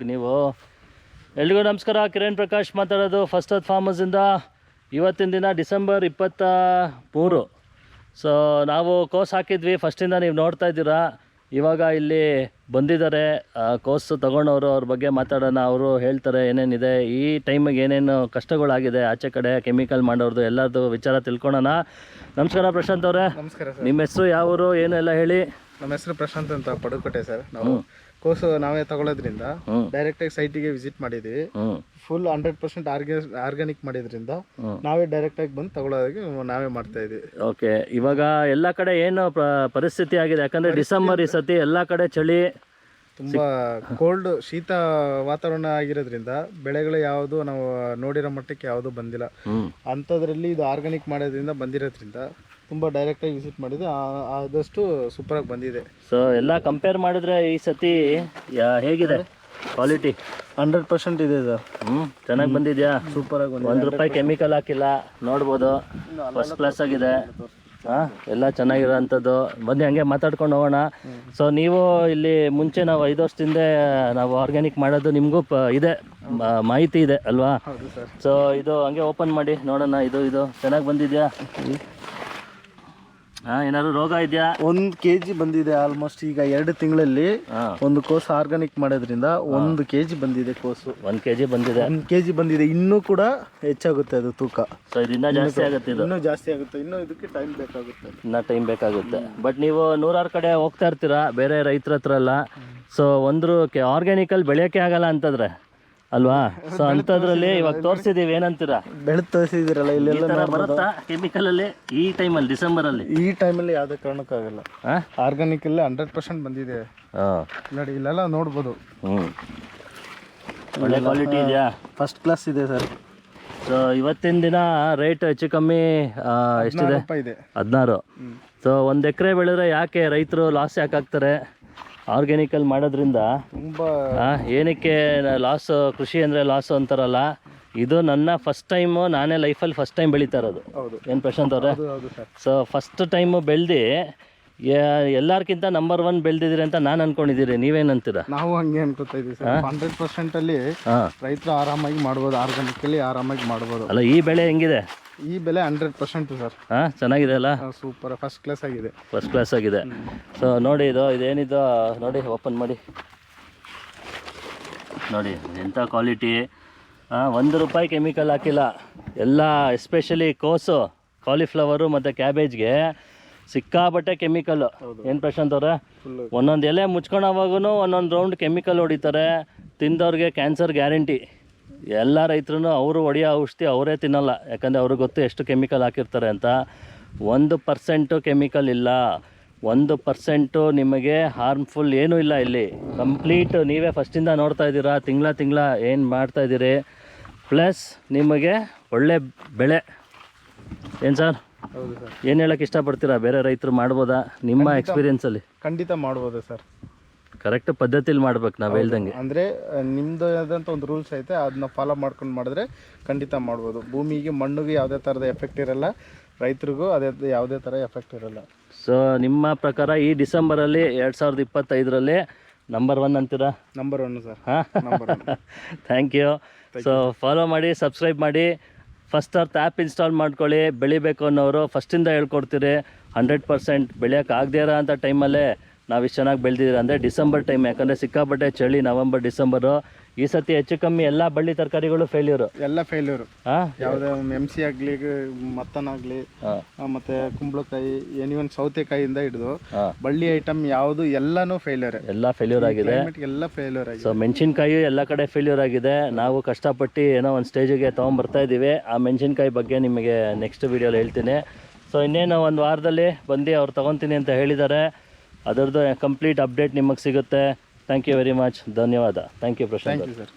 ನೀವು. ಎಲ್ರಿಗೂ ನಮಸ್ಕಾರ. ಕಿರಣ್ ಪ್ರಕಾಶ್ ಮಾತಾಡೋದು ಫಸ್ಟ್ ಅತ್ ಫಾರ್ಮರ್ಸಿಂದ ಇವತ್ತಿನ ದಿನ ಡಿಸೆಂಬರ್ ಇಪ್ಪತ್ತ ಮೂರು. ಸೊ ನಾವು ಕೋಸ್ ಹಾಕಿದ್ವಿ. ಫಸ್ಟಿಂದ ನೀವು ನೋಡ್ತಾ ಇದ್ದೀರಾ. ಇವಾಗ ಇಲ್ಲಿ ಬಂದಿದ್ದಾರೆ. ಕೋಸ್ ತಗೊಂಡವರು ಅವ್ರ ಬಗ್ಗೆ ಮಾತಾಡೋಣ. ಅವರು ಹೇಳ್ತಾರೆ ಏನೇನಿದೆ. ಈ ಟೈಮಿಗೆ ಏನೇನು ಕಷ್ಟಗಳಾಗಿದೆ ಆಚೆ ಕಡೆ ಕೆಮಿಕಲ್ ಮಾಡೋರ್ದು ಎಲ್ಲರದು ವಿಚಾರ ತಿಳ್ಕೊಳೋಣ. ನಮಸ್ಕಾರ ಪ್ರಶಾಂತ್ ಅವರೇ. ನಮಸ್ಕಾರ ನಿಮ್ಮ ಹೆಸರು ಯಾವ ಊರು ಏನು ಎಲ್ಲ ಹೇಳಿ. ನಮ್ಮ ಹೆಸರು ಪ್ರಶಾಂತ್ ಅಂತ ಪಡುಕೋಟೆ ಸರ್. ನಾವು ಕೋಸು ನಾವೇ ತಗೊಳ್ಳೋದ್ರಿಂದ ಡೈರೆಕ್ಟ್ ಆಗಿ ಸೈಟಿಗೆ ವಿಸಿಟ್ ಮಾಡಿದ್ವಿ. ಫುಲ್ ಹಂಡ್ರೆಡ್ ಪರ್ಸೆಂಟ್ ಆರ್ಗ್ಯ ಆರ್ಗ್ಯಾನಿಕ್ ಮಾಡಿದ್ರಿಂದ ನಾವೇ ಡೈರೆಕ್ಟ್ ಆಗಿ ಬಂದು ತಗೊಳ್ಳೋದಾಗಿ ನಾವೇ ಮಾಡ್ತಾ ಇದೀವಿ ಓಕೆ ಇವಾಗ ಎಲ್ಲ ಕಡೆ ಏನು ಪರಿಸ್ಥಿತಿ ಆಗಿದೆ? ಯಾಕಂದ್ರೆ ಡಿಸೆಂಬರ್ ಈ ಸತಿ ಎಲ್ಲ ಕಡೆ ಚಳಿ ತುಂಬಾ ಕೋಲ್ಡ್ ಶೀತ ವಾತಾವರಣ ಆಗಿರೋದ್ರಿಂದ ಬೆಳೆಗಳು ಯಾವುದು ನಾವು ನೋಡಿರೋ ಮಟ್ಟಕ್ಕೆ ಯಾವುದು ಬಂದಿಲ್ಲ. ಅಂತದ್ರಲ್ಲಿ ಅಂಥದ್ರಲ್ಲಿ ಇದು ಆರ್ಗ್ಯಾನಿಕ್ ಮಾಡೋದ್ರಿಂದ ಬಂದಿರೋದ್ರಿಂದ ತುಂಬ ಡೈರೆಕ್ಟಾಗಿ ವಿಸಿಟ್ ಮಾಡಿದ್ರೆ ಆ- ಆದಷ್ಟು ಸೂಪರಾಗಿ ಬಂದಿದೆ. ಸೊ ಎಲ್ಲ ಕಂಪೇರ್ ಮಾಡಿದ್ರೆ ಈ ಸತಿ ಯಾ- ಹೇಗಿದೆ ಕ್ವಾಲಿಟಿ ಹಂಡ್ರೆಡ್ ಪರ್ಸೆಂಟ್ ಇದೆ ಸರ್. ಹ್ಮ್ ಚೆನ್ನಾಗಿ ಬಂದಿದ್ಯಾ? ಸೂಪರಾಗಿ ಬಂದಿದೆ. ಒಂದು ರೂಪಾಯಿ ಕೆಮಿಕಲ್ ಹಾಕಿಲ್ಲ ನೋಡ್ಬೋದು. ಫಸ್ಟ್ ಕ್ಲಾಸ್ ಆಗಿದೆ. ಹಾ ಎಲ್ಲ ಚೆನ್ನಾಗಿರೋ ಬಂದು ಬನ್ನಿ ಹಂಗೆ ಮಾತಾಡ್ಕೊಂಡು ಹೋಗೋಣ. ಸೊ ನೀವು ಇಲ್ಲಿ ಮುಂಚೆ ನಾವು ಐದು ವರ್ಷದಿಂದ ನಾವು ಆರ್ಗ್ಯಾನಿಕ್ ಮಾಡೋದು ನಿಮಗೂ ಪ ಇದೆ. ಮ- ಮಾಹಿತಿ ಇದೆ ಅಲ್ವಾ? ಹೌದು ಸರ್. ಸೊ ಇದು ಹಂಗೆ ಓಪನ್ ಮಾಡಿ ನೋಡೋಣ. ಇದು ಇದು ಚೆನ್ನಾಗಿ ಬಂದಿದ್ಯಾ? ಏನಾದ್ರು ರೋಗ ಇದೆಯಾ? ಒಂದು ಕೆ ಜಿ ಬಂದಿದೆ ಆಲ್ಮೋಸ್ಟ್ ಈಗ ಎರಡು ತಿಂಗಳಲ್ಲಿ. ಒಂದು ಕೋಸು ಆರ್ಗಾನಿಕ್ ಮಾಡೋದ್ರಿಂದ ಒಂದು ಕೆ ಜಿ ಬಂದಿದೆ ಕೋಸು. ಒಂದ್ ಕೆ ಜಿ ಬಂದಿದೆ? ಒಂದು ಕೆ ಜಿ ಬಂದಿದೆ. ಇನ್ನೂ ಕೂಡ ಹೆಚ್ಚಾಗುತ್ತೆ ಅದು ತೂಕ. ಸೊ ಜಾಸ್ತಿ ಆಗುತ್ತೆ ಇದು? ಇನ್ನೂ ಜಾಸ್ತಿ ಆಗುತ್ತೆ. ಇನ್ನೂ ಇದಕ್ಕೆ ಟೈಮ್ ಬೇಕಾಗುತ್ತೆ. ಇನ್ನ ಟೈಮ್ ಬೇಕಾಗುತ್ತೆ. ಬಟ್ ನೀವು ನೂರಾರು ಕಡೆ ಹೋಗ್ತಾ ಇರ್ತೀರಾ? ಬೇರೆ ರೈತರ ಹತ್ರ ಎಲ್ಲ. ಸೊ ಒಂದ್ರು ಆರ್ಗ್ಯಾನಿಕಲ್ ಬೆಳೆಯೋಕ್ಕೆ ಆಗಲ್ಲ ಅಂತಂದ್ರೆ? ಅಲ್ವಾ? ಸೊ ಅಂಥದ್ರಲ್ಲಿ ಇವಾಗ ತೋರಿಸಿದೀವಿ ಏನಂತೀರಾ? ಬೆಳೆದು ತೋರಿಸಿದಿರಲ್ಲ ಇಲ್ಲೆಲ್ಲ ಥರ ಬರುತ್ತಾ ಕೆಮಿಕಲ್ ಅಲ್ಲಿ ಈ ಟೈಮಲ್ಲಿ ಡಿಸೆಂಬರ್ ಅಲ್ಲಿ? ಈ ಟೈಮಲ್ಲಿ ಯಾವುದೇ ಕಾರಣಕ್ಕಾಗಲ್ಲ. ಆರ್ಗಾನಿಕ್ ಅಲ್ಲಿ ಹಂಡ್ರೆಡ್ ಪರ್ಸೆಂಟ್ ಬಂದಿದೆ. ಹಾಂ ನೋಡಿ ಇಲ್ಲೆಲ್ಲ ನೋಡ್ಬೋದು. ಹ್ಞೂ ಒಳ್ಳೆ ಕ್ವಾಲಿಟಿ ಇದೆಯಾ? ಫಸ್ಟ್ ಕ್ಲಾಸ್ ಇದೆ ಸರ್. ಸೊ ಇವತ್ತಿನ ದಿನ ರೇಟ್ ಹೆಚ್ಚು ಕಮ್ಮಿ ಎಷ್ಟಿದೆ? ಹದಿನಾರು ಸೊ ಒಂದು ಎಕರೆ ಬೆಳೆದ್ರೆ ಯಾಕೆ ರೈತರು ಲಾಸ್ ಯಾಕೆ ಆಗ್ತಾರೆ ಆರ್ಗ್ಯಾನಿಕಲ್ ಮಾಡೋದ್ರಿಂದ ತುಂಬಾ ಏನಕ್ಕೆ ಲಾಸ್ ಕೃಷಿ ಅಂದರೆ ಲಾಸು ಅಂತಾರಲ್ಲ ಇದು ನನ್ನ ಫಸ್ಟ್ ಟೈಮು ನಾನೇ ಲೈಫಲ್ಲಿ ಫಸ್ಟ್ ಟೈಮ್ ಬೆಳೀತಾ ಇರೋದು. ಏನು ಪ್ರಶಾಂತ್ ಅವರೇ? ಸೊ ಫಸ್ಟ್ ಟೈಮು ಬೆಳೆದು ಎಲ್ಲರಿಗಿಂತ ನಂಬರ್ ಒನ್ ಬೆಳೆದಿದ್ದೀರಿ ಅಂತ ನಾನು ಅನ್ಕೊಂಡಿದ್ದೀರಿ. ನೀವೇನಂತೀರಾ ನಾವು ಹಂಗೆ ಅನ್ಕೋತಾ ಇದೀವಿ ಸರ್. ಹಂಡ್ರೆಡ್ ಪರ್ಸೆಂಟ್ ಅಲ್ಲಿ ರೈತರು ಆರಾಮಾಗಿ ಮಾಡ್ಬೋದು ಆರ್ಗಾನಿಕ್ ಅಲ್ಲಿ ಆರಾಮಾಗಿ ಮಾಡ್ಬೋದು. ಅಲ್ಲ ಈ ಬೆಳೆ ಹೆಂಗಿದೆ? ಈ ಬೆಲೆ ಹಂಡ್ರೆಡ್ ಪರ್ಸೆಂಟ್ ಸರ್. ಹಾಂ ಚೆನ್ನಾಗಿದೆ ಅಲ್ಲ? ಸೂಪರ್ ಫಸ್ಟ್ ಕ್ಲಾಸ್ ಆಗಿದೆ. ಫಸ್ಟ್ ಕ್ಲಾಸ್ ಆಗಿದೆ. ಸೊ ನೋಡಿ ಇದು ಇದೇನಿದು? ನೋಡಿ ಓಪನ್ ಮಾಡಿ. ನೋಡಿ ಎಂಥ ಕ್ವಾಲಿಟಿ ಒಂದು ರೂಪಾಯಿ ಕೆಮಿಕಲ್ ಹಾಕಿಲ್ಲ. ಎಲ್ಲ ಎಸ್ಪೆಷಲಿ ಕೋಸು ಕಾಲಿಫ್ಲವರು ಮತ್ತು ಕ್ಯಾಬೇಜ್ಗೆ ಸಿಕ್ಕಾಬಟ್ಟೆ ಕೆಮಿಕಲ್ ಏನು ಪ್ರಶಾಂತ್ ಅವರ? ಒಂದೊಂದು ಎಲೆ ಮುಚ್ಕೊಳವಾಗೂ ಒಂದೊಂದು ರೌಂಡ್ ಕೆಮಿಕಲ್ ಹೊಡಿತಾರೆ. ತಿಂದವ್ರಿಗೆ ಕ್ಯಾನ್ಸರ್ ಗ್ಯಾರಂಟಿ ಎಲ್ಲ ರೈತರು ಅವರು ಹೊಡೆಯೋ ಔಷಧಿ ಅವರೇ ತಿನ್ನಲ್ಲ. ಯಾಕಂದರೆ ಅವ್ರಿಗೆ ಗೊತ್ತು ಎಷ್ಟು ಕೆಮಿಕಲ್ ಹಾಕಿರ್ತಾರೆ ಅಂತ. ಒಂದು ಪರ್ಸೆಂಟು ಕೆಮಿಕಲ್ ಇಲ್ಲ. ಒಂದು ಪರ್ಸೆಂಟು ನಿಮಗೆ ಹಾರ್ಮ್ಫುಲ್ ಏನೂ ಇಲ್ಲ ಇಲ್ಲಿ. ಕಂಪ್ಲೀಟ್ ನೀವೇ ಫಸ್ಟಿಂದ ನೋಡ್ತಾ ಇದ್ದೀರಾ. ತಿಂಗಳ ತಿಂಗಳ ಏನು ಮಾಡ್ತಾ ಇದ್ದೀರಿ. ಪ್ಲಸ್ ನಿಮಗೆ ಒಳ್ಳೆ ಬೆಳೆ. ಏನು ಸರ್ ಏನು ಹೇಳಕ್ಕೆ ಇಷ್ಟಪಡ್ತೀರಾ? ಬೇರೆ ರೈತರು ಮಾಡ್ಬೋದಾ? ನಿಮ್ಮ ಎಕ್ಸ್ಪೀರಿಯನ್ಸಲ್ಲಿ ಖಂಡಿತ ಮಾಡ್ಬೋದು ಸರ್. ಕರೆಕ್ಟ್ ಪದ್ಧತಿಲಿ ಮಾಡ್ಬೇಕು ನಾವು ಹೇಳ್ದಂಗೆ. ಅಂದ್ರೆ ನಿಮ್ಮದು ಒಂದು ರೂಲ್ಸ್ ಐತೆ ಅದನ್ನ ಫಾಲೋ ಮಾಡ್ಕೊಂಡು ಮಾಡಿದ್ರೆ ಖಂಡಿತ ಮಾಡ್ಬೋದು. ಭೂಮಿಗೆ ಮಣ್ಣಿಗೆ ಯಾವುದೇ ಥರದ ಎಫೆಕ್ಟ್ ಇರಲ್ಲ. ರೈತರಿಗೂ ಅದೇ ಯಾವುದೇ ಥರ ಎಫೆಕ್ಟ್ ಇರಲ್ಲ. ಸೊ ನಿಮ್ಮ ಪ್ರಕಾರ ಈ ಡಿಸೆಂಬರಲ್ಲಿ ಎರಡು ಸಾವಿರದ ಇಪ್ಪತ್ತೈದರಲ್ಲಿ ನಂಬರ್ ಒನ್ ಅಂತೀರಾ? Number one sir. ಹಾಂ? ಥ್ಯಾಂಕ್ ಯು ಸೊ ಫಾಲೋ ಮಾಡಿ ಸಬ್ಸ್ಕ್ರೈಬ್ ಮಾಡಿ. ಫಸ್ಟ್ ಅರ್ತ್ ಆ್ಯಪ್ ಇನ್ಸ್ಟಾಲ್ ಮಾಡ್ಕೊಳ್ಳಿ, ಬೆಳಿಬೇಕು ಅನ್ನೋರು ಫಸ್ಟಿಂದ ಹೇಳ್ಕೊಡ್ತೀರಿ, ಹಂಡ್ರೆಡ್ ಪರ್ಸೆಂಟ್ ಬೆಳೆಯೋಕ್ಕಾಗದೇ ಇರೋ ಅಂಥ ಟೈಮಲ್ಲೇ ನಾವು ಇಷ್ಟು ಚೆನ್ನಾಗಿ ಬೆಳೆದಿದ್ದೀರಿ. ಅಂದರೆ ಡಿಸೆಂಬರ್ ಟೈಮ್, ಯಾಕಂದರೆ ಸಿಕ್ಕಾಪಟ್ಟೆ ಚಳಿ ನವಂಬರ್, ಡಿಸೆಂಬರು. ಈ ಸತಿ ಹೆಚ್ಚು ಕಮ್ಮಿ ಎಲ್ಲ ಬಳ್ಳಿ ತರಕಾರಿಗಳು ಫೇಲ್ಯೂರು ಎಲ್ಲ ಫೇಲ್ಯೂರು ಯಾವುದೇ ಸಿ ಆಗ್ಲಿ ಮತ್ತನ್ ಆಗ್ಲಿ ಮತ್ತೆ ಕುಂಬಳಕಾಯಿ ಏನಿವನ್ ಸೌತೆಕಾಯಿಯಿಂದ ಹಿಡಿದು ಬಳ್ಳಿ ಐಟಮ್ ಯಾವುದು ಎಲ್ಲಾನು ಫೇಲ್ಯೂರ್ ಎಲ್ಲ ಫೇಲ್ಯೂರ್ ಆಗಿದೆ. ಎಲ್ಲ ಫೇಲ್ಯೂರ್ ಆಗಿದೆ. ಸೊ ಮೆಣಸಿನ್ಕಾಯಿ ಎಲ್ಲ ಕಡೆ ಫೇಲ್ಯೂರ್ ಆಗಿದೆ. ನಾವು ಕಷ್ಟಪಟ್ಟು ಏನೋ ಒಂದು ಸ್ಟೇಜಿಗೆ ಬರ್ತಾ ಇದ್ದೀವಿ ಆ ಮೆಣಸಿನ್ಕಾಯಿ ಬಗ್ಗೆ ನಿಮಗೆ ನೆಕ್ಸ್ಟ್ ವೀಡಿಯೋಲಿ ಹೇಳ್ತೀನಿ. ಸೊ ಇನ್ನೇನು ಒಂದು ವಾರದಲ್ಲಿ ಬಂದು ಅವ್ರು ತೊಗೊತೀನಿ ಅಂತ ಹೇಳಿದ್ದಾರೆ. ಅದರದ್ದು ಕಂಪ್ಲೀಟ್ ಅಪ್ಡೇಟ್ ನಿಮಗೆ ಸಿಗುತ್ತೆ. ಥ್ಯಾಂಕ್ ಯು ವೆರಿ ಮಚ್ ಧನ್ಯವಾದ thank you Prashant thank you sir